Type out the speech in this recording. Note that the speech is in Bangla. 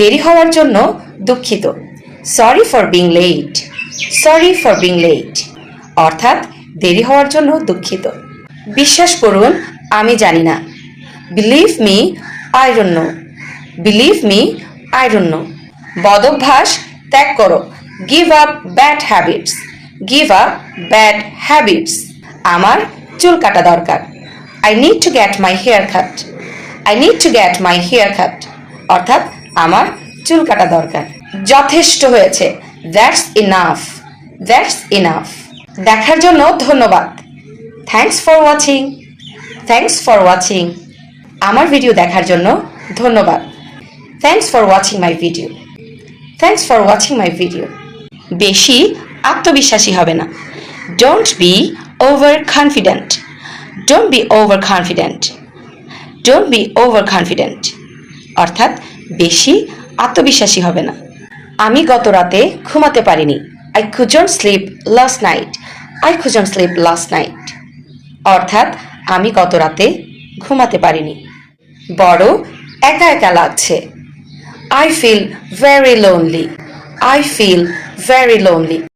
দেরি হওয়ার জন্য দুঃখিত। Sorry for being late sorry for being late অর্থাৎ দেরি হওয়ার জন্য দুঃখিত। বিশ্বাস করুন, আমি জানি না। Believe me I know believe me I don't know বদভ্যাস ত্যাগ করো। Give up bad habits give up bad habits আমার চুল কাটা দরকার। I need to get my hair cut I need to get my hair cut অর্থাৎ আমার চুল কাটা দরকার। যথেষ্ট হয়েছে। দ্যাটস ইনাফ দ্যাটস ইনাফ দেখার জন্য ধন্যবাদ। Thanks for watching thanks for watching আমার ভিডিও দেখার জন্য ধন্যবাদ। Thanks for watching my video thanks for watching my video বেশি আত্মবিশ্বাসী হবে না। Don't be over confident don't be over confident don't be over confident অর্থাৎ বেশি আত্মবিশ্বাসী হবে না। আমি গত রাতে ঘুমাতে পারিনি। I couldn't sleep last night I couldn't sleep last night অর্থাৎ আমি গত রাতে ঘুমাতে পারিনি। বড় একা একা লাগছে। I feel very lonely I feel very lonely